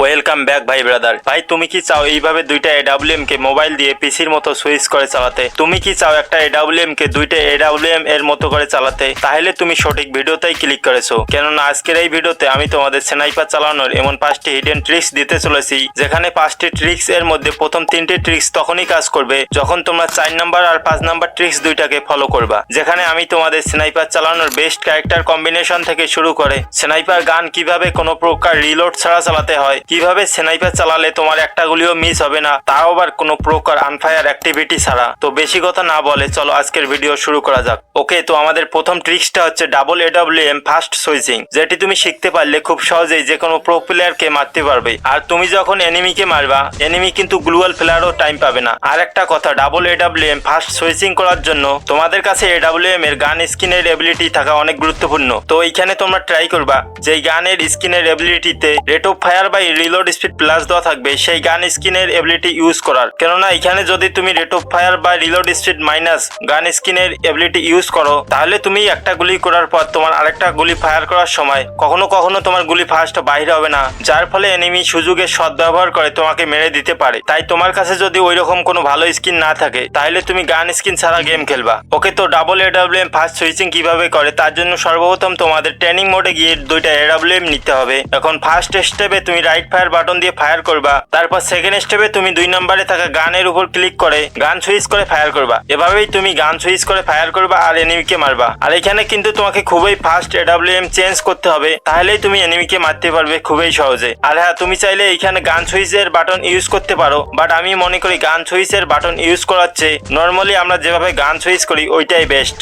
Welcome back ভাই brother ভাই, তুমি কি চাও এইভাবে দুইটা এডাব্লিউএম কে মোবাইল দিয়ে পিসির মতো সুইচ করে চালাতে? তুমি কি চাও একটা এডাব্লিউএম কে দুইটা এডাব্লিউএম এর মতো করে চালাতে? তাহলে তুমি সঠিক ভিডিওতেই ক্লিক করেছ। কেননা আজকের এই ভিডিওতে আমি তোমাদের স্নাইপার চালানোর এমন পাঁচটি হিডেন ট্রিক্স দিতে চলেছি, যেখানে পাঁচটি ট্রিক্স এর মধ্যে প্রথম তিনটি ট্রিক্স তখনই কাজ করবে যখন তোমরা চার নাম্বার আর পাঁচ নাম্বার ট্রিক্স দুইটাকে ফলো করবা। যেখানে আমি তোমাদের স্নাইপার চালানোর বেস্ট ক্যারেক্টার কম্বিনেশন থেকে শুরু করে স্নাইপার গান কীভাবে কোনো প্রকার রিলোড ছাড়া চালাতে হয় কীভাবে স্নাইপার চালালে তোমার একটা গুলিও মিস হবে না? তাও আবার কোনো প্রকার আনফায়ার অ্যাক্টিভিটি ছাড়া। তো বেশি কথা না বলে চলো আজকের ভিডিও শুরু করা যাক। ওকে তো আমাদের প্রথম ট্রিক্সটা হচ্ছে ডাবল এডব্লিউএম ফাস্ট সুইচিং যেটি তুমি শিখতে পারলে খুব সহজেই যে কোনো প্রো প্লেয়ারকে মারতে পারবে। আর তুমি যখন এনিমিকে মারবা এনিমি কিন্তু গ্লুয়াল প্লেয়ারও টাইম পাবে না। আর একটা কথা ডাবল এডব্লিউএম ফাস্ট সুইচিং করার জন্য তোমাদের কাছে এডব্লিউএম এর গান স্কিনের এবিলিটি থাকা অনেক গুরুত্বপূর্ণ। তো এইখানে তোমরা ট্রাই করবা, যেই গানের স্কিনের এবিলিটিতে rate of fire by reload speed plus দেওয়া থাকবে, সেই গান স্কিনের এবিলিটি ইউজ করার। কেননা, এখানে যদি তুমি রেট অফ ফায়ার বা রিলোড স্পিড মাইনাস গান স্কিনের এবিলিটি ইউজ করো, তাহলে তুমি একটা গুলি করার পর তোমার আরেকটা গুলি ফায়ার করার সময় কখনো কখনো তোমার গুলি ফার্স্ট বাইরে হবে না, যার ফলে এনিমি সুযোগের সদ্ব্যবহার করে তোমাকে মেরে দিতে পারে। তাই তোমার কাছে যদি ওই রকম কোনো ভালো স্কিন না থাকে, তাহলে তুমি গান স্কিন ছাড়া গেম খেলবা। ওকে, তো ডাবল এডাব্লিউএম ফার্স্ট সুইচিং কীভাবে করে, তার জন্য সর্বপ্রথম তোমাদের ট্রেনিং মোডে গিয়ে দুইটা এডাব্লিউএম নিতে হবে। এখন ফার্স্ট স্টেপে তুমি রাইট ফায়ার বাটন দিয়ে ফায়ার করবা। তারপর সেকেন্ড স্টেপে তুমি দুই নম্বরে থাকা গানের উপর ক্লিক করে, গান সুইচ করে ফায়ার করবা। এভাবেই তুমি গান সুইচ করে ফায়ার করবা আর এনিমিকে মারবা। আর এখানে কিন্তু তোমাকে খুবই ফাস্ট এডাব্লিউএম চেঞ্জ করতে হবে। তাহলেই তুমি এনিমিকে মারতে পারবে খুবই সহজে। আর হ্যাঁ তুমি চাইলে এখানে গান সুইচের বাটন ইউজ করতে পারো। বাট আমি মনে করি গান সুইচের বাটন ইউজ করাচ্ছে। নর্মালি আমরা যেভাবে গান সুইচ করি, ওইটাই বেস্ট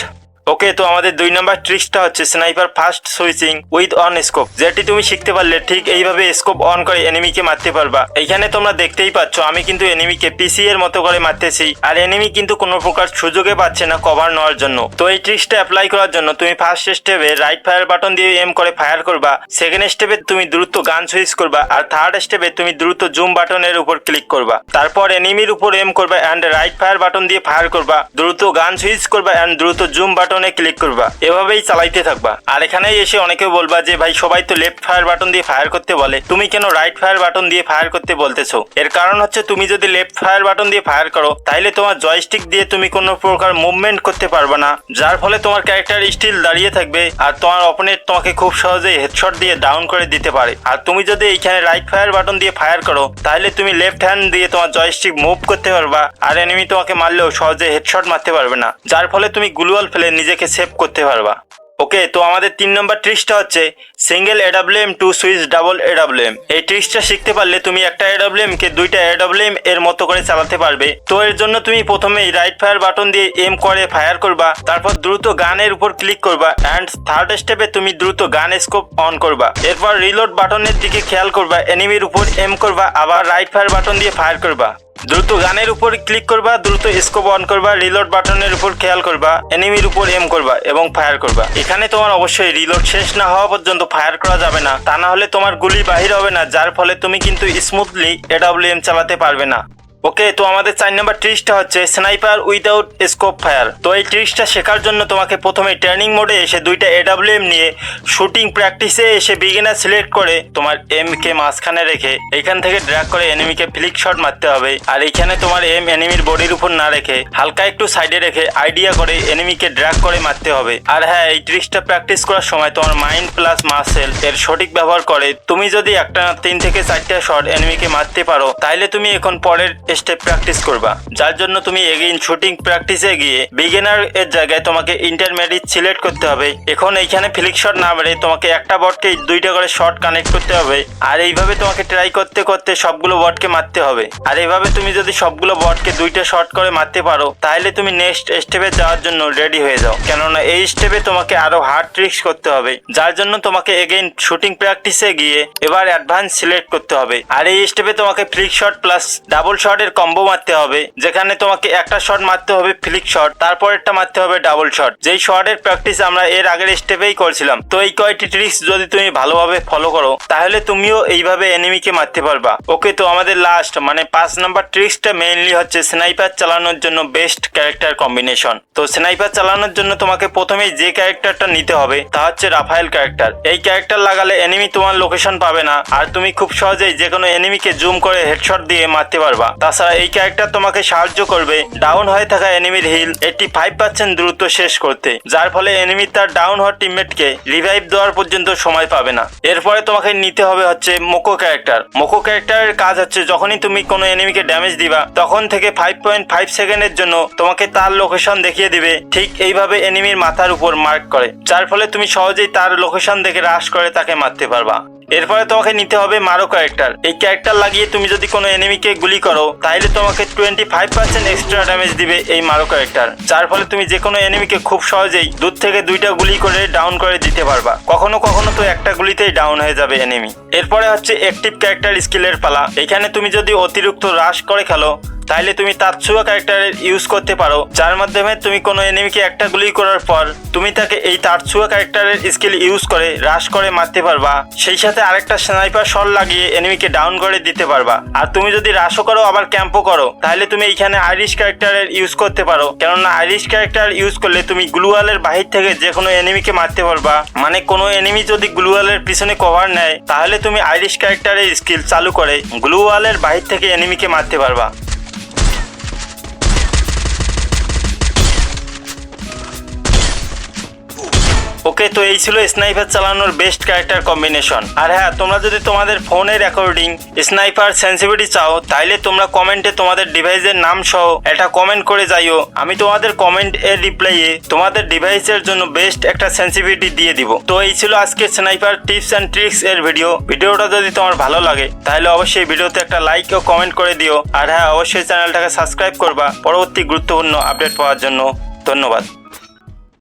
ওকে, তো আমাদের দুই নম্বর ট্রিক্সটা হচ্ছে sniper fast switching with on scope যেটি তুমি শিখতে পারলে ঠিক এইভাবে স্কোপ অন করে এনিমিকে মারতে পারবা। এখানে তোমরা দেখতেই পাচ্ছ, আমি কিন্তু এনিমিকে পিসি এর মতো করে মারতেছি, আর এনিমি কিন্তু কোনো প্রকার সুযোগে পাচ্ছে না কভার নেওয়ার জন্য। তো এই ট্রিক্সটা অ্যাপ্লাই করার জন্য তুমি ফার্স্ট স্টেপে রাইট ফায়ার বাটন দিয়ে এম করে ফায়ার করবা সেকেন্ড স্টেপে তুমি দ্রুত গান সুইচ করবা, আর থার্ড স্টেপে তুমি দ্রুত জুম বাটনের উপর ক্লিক করবা। তারপর এনিমির উপর এম করবা অ্যান্ড রাইট ফায়ার বাটন দিয়ে ফায়ার করবা, দ্রুত গান সুইচ করবা অ্যান্ড দ্রুত জুম বাটনে ক্লিক করবা। এভাবেই চালাইতে থাকবা। আর এখানে এসে অনেকে বলবা যে, ভাই, সবাই তো লেফট ফায়ার বাটন দিয়ে ফায়ার করতে বলে। তুমি কেন রাইট ফায়ার বাটন দিয়ে ফায়ার করতে বলতেছো? এর কারণ হচ্ছে, তুমি যদি লেফট ফায়ার বাটন দিয়ে ফায়ার করো তাহলে তোমার জয়স্টিক দিয়ে তুমি কোনো প্রকার মুভমেন্ট করতে পারবে না। যার ফলে তোমার ক্যারেক্টার স্টিল দাঁড়িয়ে থাকবে আর তোমার অপোনেন্ট তোমাকে খুব সহজেই হেডশট দিয়ে ডাউন করে দিতে পারে। আর তুমি যদি এইখানে রাইট ফায়ার বাটন দিয়ে ফায়ার করো তাহলে তুমি লেফট হ্যান্ড দিয়ে তোমার জয়স্টিক মুভ করতে পারবা। আর এনিমি তোমাকে মারলেও সহজে হেডশট মারতে পারবে না। যার ফলে তুমি গ্লুয়াল ফেলে নিজেকে সেভ করতে পারবা। ওকে তো আমাদের তিন নম্বর ট্রিক্সটা হচ্ছে single AWM to switch double AWM এই ট্রিক্সটা শিখতে পারলে তুমি একটা এডাব্লিউএম কে দুইটা এডাব্লিউএম এর মতো করে চালাতে পারবে। তো এর জন্য তুমি প্রথমেই রাইট ফায়ার বাটন দিয়ে এম করে ফায়ার করবা, তারপর দ্রুত গানের উপর ক্লিক করবা অ্যান্ড থার্ড স্টেপে তুমি দ্রুত গান স্কোপ অন করবা। এরপর রিলোড বাটনের দিকে খেয়াল করবা এনিমির উপর এম করবা, আবার রাইট ফায়ার বাটন দিয়ে ফায়ার করবা। দ্রুত গানের উপর ক্লিক করবা, দ্রুত স্কোপ অন করবা রিলোড বাটনের উপর খেয়াল করবা এনিমির উপর এম করবা এবং ফায়ার করবা। এখানে তোমার অবশ্যই রিলোড শেষ না হওয়া পর্যন্ত ফায়ার করা যাবে না। তা না হলে তোমার গুলি বাহির হবে না, যার ফলে তুমি কিন্তু স্মুথলি এডাব্লিউ এম চালাতে পারবে না। ওকে, তো আমাদের চার নম্বর ট্রিক্সটা হচ্ছে স্নাইপার উইদাউট স্কোপ ফায়ার তো এই ট্রিক্সটা শেখার জন্য তোমাকে প্রথমে ট্রেনিং মোডে এসে দুইটা এডাব্লিউএম নিয়ে শুটিং প্র্যাকটিসে এসে বিগিনার সিলেক্ট করে তোমার এম কে মাঝখানে রেখে এখান থেকে ড্র্যাগ করে এনিমিকে ফ্লিক শট মারতে হবে। আর এখানে তোমার এম এনিমির বডির উপর না রেখে হালকা একটু সাইডে রেখে আইডিয়া করে এনিমিকে ড্র্যাগ করে মারতে হবে। আর হ্যাঁ এই ট্রিক্সটা প্র্যাকটিস করার সময় তোমার মাইন্ড প্লাস মাসেল এর সঠিক ব্যবহার করে। তুমি যদি একটা তিন থেকে চারটা শট এনিমিকে মারতে পারো তাহলে তুমি এখন পরের স্টেপ প্র্যাকটিস করবা। যার জন্য তুমি এগেইন শুটিং প্র্যাকটিসে গিয়ে বিগিনার এর জায়গায় তোমাকে ইন্টারমিডিয়েট সিলেক্ট করতে হবে। এখন এইখানে ফ্লিক শট না মেরে তোমাকে একটা বটকে দুইটা করে শট কানেক্ট করতে হবে। আর এইভাবে তোমাকে ট্রাই করতে করতে সবগুলো বটকে মারতে হবে। আর এইভাবে তুমি যদি সবগুলো বটকে দুইটা শট করে মারতে পারো, তাহলে তুমি নেক্সট স্টেপে যাওয়ার জন্য রেডি হয়ে যাও। কেননা এই স্টেপে তোমাকে আরও হার্ড ট্রিক্স করতে হবে। যার জন্য তোমাকে এগেইন শুটিং প্র্যাকটিসে গিয়ে এবার অ্যাডভান্স সিলেক্ট করতে হবে। আর এই স্টেপে তোমাকে flick shot plus double shot শটের combo মারতে হবে, যেখানে তোমাকে একটা শট মারতে হবে ফ্লিক শট তারপরেরটা মারতে হবে ডাবল শট যেই শটের প্র্যাকটিস আমরা এর আগের স্টেপেই করছিলাম। তো এই কয়টি ট্রিক্স যদি তুমি ভালোভাবে ফলো করো, তাহলে তুমিও এইভাবে এনিমিকে মারতে পারবা। ওকে তো আমাদের লাস্ট মানে পাঁচ নাম্বার ট্রিক্সটা মেইনলি হচ্ছে স্নাইপার চালানোর জন্য বেস্ট ক্যারেক্টার কম্বিনেশন তো স্নাইপার চালানোর জন্য তোমাকে প্রথমেই যে ক্যারেক্টারটা নিতে হবে, তা হচ্ছে রাফায়েল ক্যারেক্টার এই ক্যারেক্টার লাগালে এনিমি তোমার লোকেশন পাবে না, আর তুমি খুব সহজেই যে কোনো এনিমিকে জুম করে হেডশট দিয়ে মারতে পারবা। তাছাড়া এই ক্যারেক্টার তোমাকে সাহায্য করবে। ডাউন হয়ে থাকা এনিমির হিল এইটি ফাইভ পার্সেন্ট দ্রুত শেষ করতে। যার ফলে এনিমি তার ডাউন হওয়া টিমমেটকে রিভাইভ দেওয়ার পর্যন্ত সময় পাবে না। এরপরে তোমাকে নিতে হবে হচ্ছে মোকো ক্যারেক্টার মোকো ক্যারেক্টারের কাজ হচ্ছে যখনই তুমি কোনো এনিমিকে ড্যামেজ দিবা, তখন থেকে ফাইভ পয়েন্ট ফাইভ সেকেন্ডের জন্য তোমাকে তার লোকেশন দেখিয়ে দিবে। ঠিক এইভাবে এনিমির মাথার উপর মার্ক করে। যার ফলে তুমি সহজেই তার লোকেশন দেখে রাশ করে তাকে মারতে পারবা। এরপরে তোমাকে নিতে হবে মারো ক্যারেক্টার। এই ক্যারেক্টার লাগিয়ে তুমি যদি কোনো এনিমিকে গুলি করো তাহলে তোমাকে twenty five percent extra damage দিবে এই মারো ক্যারেক্টার। যার ফলে তুমি যে কোনো এনিমিকে খুব সহজেই দূর থেকে দুইটা গুলি করে ডাউন করে দিতে পারবা। কখনো কখনো তো একটা গুলিতেই ডাউন হয়ে যাবে এনিমি এরপরে হচ্ছে অ্যাক্টিভ ক্যারেক্টার স্কিলের পালা। এখানে তুমি যদি অতিরিক্ত রাশ করে খেলো তাহলে তুমি তাৎসুয়া ক্যারেক্টার ইউজ করতে পারো, যার মাধ্যমে তুমি কোনো এনিমিকে একটা গুলি করার পর তুমি তাকে এই তাৎসুয়া ক্যারেক্টারের স্কিল ইউজ করে রাশ করে মারতে পারবা। সেই সাথে আরেকটা স্নাইপার শট লাগিয়ে এনিমিকে ডাউন করে দিতে পারবা। আর তুমি যদি রাশও করো, আবার ক্যাম্পও করো তাহলে তুমি এইখানে আইরিশ ক্যারেক্টারের ইউজ করতে পারো। কেননা আইরিশ ক্যারেক্টার ইউজ করলে তুমি গ্লুয়ালের বাহির থেকে যে কোনো এনিমিকে মারতে পারবা। মানে কোনো এনিমি যদি গ্লুয়ালের পিছনে কভার নেয়, তাহলে তুমি আইরিশ ক্যারেক্টারের স্কিল চালু করে গ্লুয়ালের বাহির থেকে এনিমিকে মারতে পারবা। ওকে তো এই ছিল স্নাইপার চালানোর বেস্ট ক্যারেক্টার কম্বিনেশন আর হ্যাঁ তোমরা যদি তোমাদের ফোনের অ্যাকর্ডিং স্নাইপার সেন্সিভিটি চাও, তাইলে তোমরা কমেন্টে তোমাদের ডিভাইসের নাম সহ এটা কমেন্ট করে যাইও। আমি তোমাদের কমেন্ট এর রিপ্লাইয়ে তোমাদের ডিভাইসের জন্য বেস্ট একটা সেন্সিভিটি দিয়ে দিব। তো এই ছিল আজকে স্নাইপার টিপস অ্যান্ড ট্রিক্স এর ভিডিও ভিডিওটা যদি তোমার ভালো লাগে তাহলে অবশ্যই ভিডিওতে একটা লাইক ও কমেন্ট করে দিও। আর হ্যাঁ অবশ্যই চ্যানেলটাকে সাবস্ক্রাইব করবা। পরবর্তী গুরুত্বপূর্ণ আপডেট পাওয়ার জন্য ধন্যবাদ।